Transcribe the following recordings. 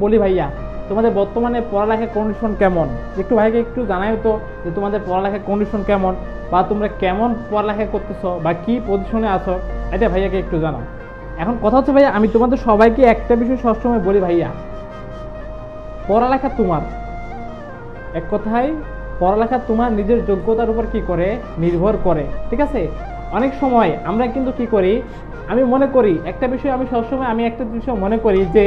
বলি ভাইয়া, তোমাদের বর্তমানে পড়ালেখার কন্ডিশন কেমন? একটু ভাইকে একটু জানাই তো যে তোমাদের পড়ালেখার কন্ডিশন কেমন বা তোমরা কেমন পড়ালেখা করতেছো বা কি পজিশনে আছো। এটা ভাইয়াকে একটু জানাও। এখন কথা হচ্ছে ভাইয়া, আমি তোমাদের সবাইকে একটা বিষয় সবসময় বলি ভাইয়া। পড়ালেখা তোমার। এক কথায়, পড়ালেখা তোমার নিজের যোগ্যতার উপর কি করে? নির্ভর করে। ঠিক আছে? অনেক সময় আমরা কিন্তু কি করি? আমি মনে করি, একটা বিষয় আমি সবসময়, আমি একটা বিষয় মনে করি যে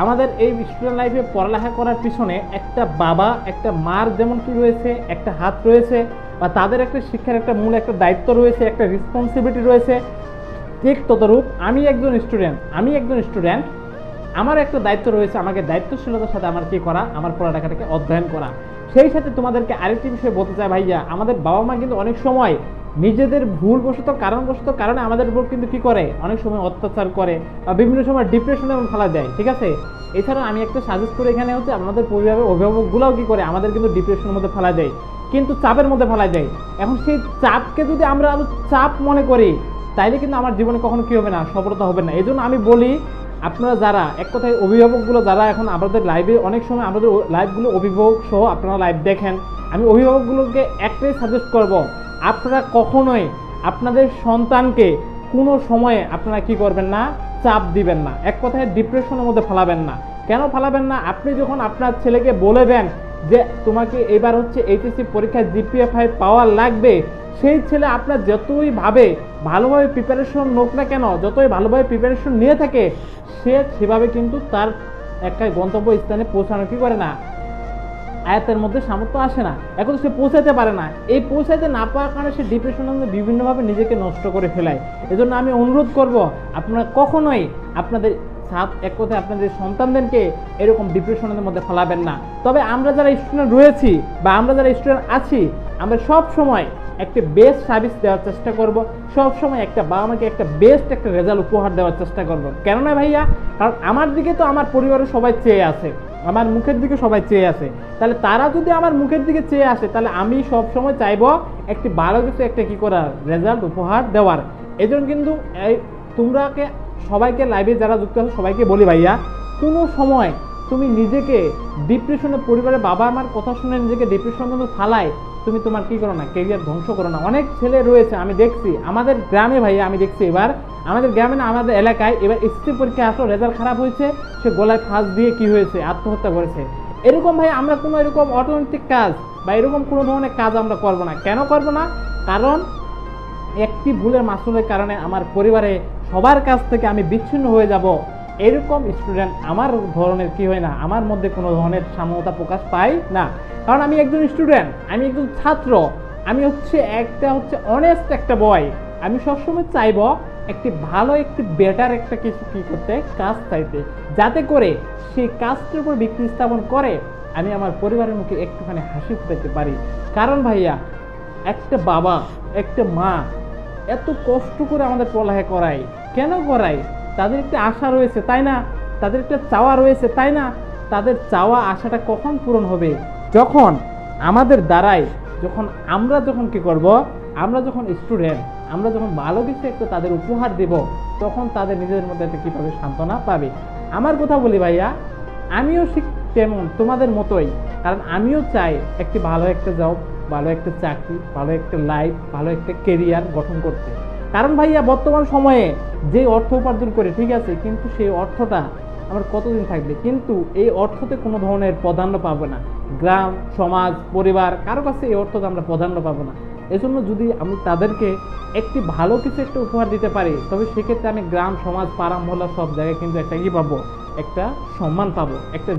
আমাদের এই স্টুডেন্ট লাইফে পড়ালেখা করার পিছনে একটা বাবা, একটা মার যেমন কি রয়েছে, একটা হাত রয়েছে, বা তাদের একটা শিক্ষার একটা মূল একটা দায়িত্ব রয়েছে, একটা রেসপন্সিবিলিটি রয়েছে, ঠিক ততরূপ আমি একজন স্টুডেন্ট আমি একজন স্টুডেন্ট আমার একটা দায়িত্ব রয়েছে, আমাকে দায়িত্বশীলতার সাথে আমার কি করা, আমার পড়ালেখাটাকে অধ্যয়ন করা। সেই সাথে তোমাদেরকে আরেকটি বিষয় বলতে চাই ভাইয়া, আমাদের বাবা মা কিন্তু অনেক সময় নিজেদের ভুলবশত, কারণবশত কারণে আমাদের উপর কিন্তু কি করে? অনেক সময় অত্যাচার করে বা বিভিন্ন সময় ডিপ্রেশনে ফেলা দেয়, ঠিক আছে? এছাড়া আমি একটা সাজেস্ট করি এখানে হচ্ছে আমাদের পরিবারের অভিভাবকগুলোও কি করে? আমাদের কিন্তু ডিপ্রেশনের মধ্যে ফেলা দেয়, কিন্তু চাপের মধ্যে ফেলা দেয়। এখন সেই চাপকে যদি আমরা আরও চাপ মনে করি, তাইলে কিন্তু আমার জীবনে কখনো কি হবে না, সফলতা হবে না। এই আমি বলি, আপনারা যারা, এক কথায় অভিভাবকগুলো যারা এখন আমাদের লাইভে অনেক সময় আমাদের লাইভগুলো অভিভাবক সহ আপনারা লাইভ দেখেন, আমি অভিভাবকগুলোকে একটাই সাজেস্ট করব আপনারা কখনোই আপনাদের সন্তানকে কোনো সময়ে আপনারা কি করবেন না? চাপ দিবেন না। এক কথায় ডিপ্রেশনের মধ্যে ফেলাবেন না। কেন ফেলাবেন না? আপনি যখন আপনার ছেলেকে বলে দেন যে, তোমাকে এবার হচ্ছে এইচএসসি পরীক্ষায় জিপিএ ফাইভ পাওয়া লাগবে, সেই ছেলে আপনার যতই ভাবে, ভালোভাবে প্রিপারেশন নোক না কেন, যতই ভালোভাবে প্রিপারেশন নিয়ে থাকে, সে সেভাবে কিন্তু তার একটা গন্তব্য স্থানে পৌঁছানো কি করে না? আয়াতের মধ্যে সামর্থ্য আসে না। এখন সে পৌঁছাতে পারে না। এই পৌঁছাতে না পাওয়ার কারণে সে ডিপ্রেশনের মধ্যে বিভিন্নভাবে নিজেকে নষ্ট করে ফেলায়। এজন্য আমি অনুরোধ করব, আপনারা কখনোই আপনাদের সাত এক কথায় আপনাদের সন্তানদেরকে এরকম ডিপ্রেশনের মধ্যে ফেলাবেন না। তবে আমরা যারা স্টুডেন্ট রয়েছি বা আমরা যারা স্টুডেন্ট আছি, আমরা সব সময় একটা বেস্ট সার্ভিস দেওয়ার চেষ্টা করব। সব সময় একটা বাবা মাকে একটা বেস্ট একটা রেজাল্ট উপহার দেওয়ার চেষ্টা করব। কেননা ভাইয়া, কারণ আমার দিকে তো আমার পরিবারের সবাই চেয়ে আছে। আমার মুখের দিকে সবাই চেয়ে আসে তাহলে তারা যদি আমার মুখের দিকে চেয়ে আসে, তাহলে আমি সব সময় চাইব একটি ভালো কিছু, একটা কি করার রেজাল্ট উপহার দেওয়ার। এজন্য জন্য কিন্তু এই তোমরাকে, সবাইকে লাইভে যারা যুক্ত আছে, সবাইকে বলি ভাইয়া, কোনো সময় তুমি নিজেকে ডিপ্রেশনে পরিবারের বাবা মার কথা শুনে নিজেকে ডিপ্রেশনের মধ্যে ফালায় তুমি তোমার কি করো না? কেরিয়ার ধ্বংস করো না। অনেক ছেলে রয়েছে, আমি দেখছি। আমাদের গ্রামে ভাইয়া আমি দেখছি এবার। আমাদের গ্রামে না, আমাদের এলাকায় এবার এসএসসি পরীক্ষা আসলো রেজাল্ট খারাপ হয়েছে। সে গলায় ফাঁস দিয়ে কি হয়েছে? আত্মহত্যা করেছে। এরকম ভাই, আমরা কোনো এরকম অটোমেটিক কাজ বা এরকম কোনো ধরনের কাজ আমরা করব না। কেন করব না? কারণ একটি ভুলের মাসুলের কারণে আমার পরিবারে সবার কাছ থেকে আমি বিচ্ছিন্ন হয়ে যাব। এরকম স্টুডেন্ট আমার ধরনের কি হয় না, আমার মধ্যে কোনো ধরনের সাম্যতা প্রকাশ পাই না। কারণ আমি একজন স্টুডেন্ট আমি একজন ছাত্র, আমি হচ্ছে একটা হচ্ছে অনেস্ট একটা বয় আমি সবসময় চাইব একটি ভালো, একটি বেটার একটা কিছু কি করতে, কাজ চাইতে। যাতে করে সেই কাজটির উপর বিক্রি স্থাপন করে আমি আমার পরিবারের মুখে একটুখানি হাসি ফুটাতে পারি। কারণ ভাইয়া, একটা বাবা, একটা মা এত কষ্ট করে আমাদের পড়ালেখা করায়। কেন করায়? তাদের একটা আশা রয়েছে, তাই না? তাদের একটা চাওয়া রয়েছে, তাই না? তাদের চাওয়া, আশাটা কখন পূরণ হবে? যখন আমাদের দ্বারাই, যখন আমরা যখন কি করব? আমরা যখন স্টুডেন্ট আমরা যখন ভালো কিছু একটা তাদের উপহার দেব, তখন তাদের নিজেদের মধ্যে একটা কীভাবে সান্ত্বনা পাবে? আমার কথা বলি ভাইয়া, আমিও ঠিক তেমন, তোমাদের মতোই। কারণ আমিও চাই একটি ভালো একটা জব ভালো একটা চাকরি, ভালো একটা লাইফ ভালো একটা কেরিয়ার গঠন করতে। কারণ ভাইয়া, বর্তমান সময়ে যে অর্থ উপার্জন করে, ঠিক আছে, কিন্তু সেই অর্থটা আমার কতদিন থাকবে? কিন্তু এই অর্থতে কোনো ধরনের প্রাধান্য পাবো না। গ্রাম, সমাজ, পরিবার, কারও কাছে এই অর্থতে আমরা প্রাধান্য পাবো না। এজন্য যদি আমি তাদেরকে একটি ভালো কিছু একটা উপহার দিতে পারি, তবে সেক্ষেত্রে আমি গ্রাম, সমাজ, পাড়া, মহল্লা সব জায়গায় কিন্তু একটা কি পাবো, একটা সম্মান পাবো, একটা